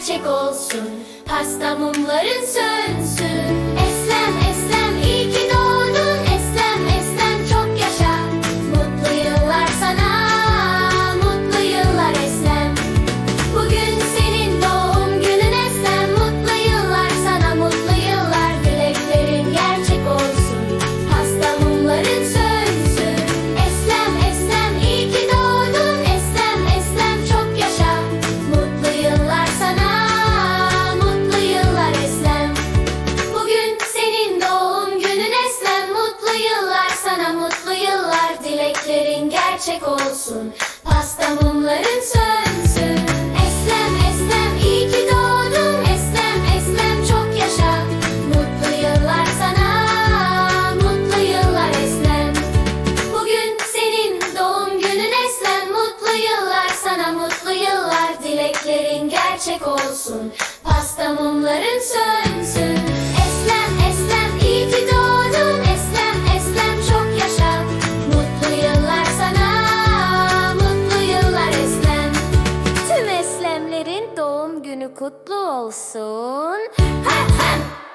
gerçek olsun. Pasta mumların sönsün. gerçek olsun. Pasta mumların sönsün Eslem Eslem iyi ki doğdun. Eslem Eslem çok yaşa. Mutlu yıllar sana. Mutlu yıllar Eslem. Bugün senin doğum günün Eslem. Mutlu yıllar sana. Mutlu yıllar Dileklerin gerçek olsun. Pasta mumların sönsün günü kutlu olsun. Hem hem.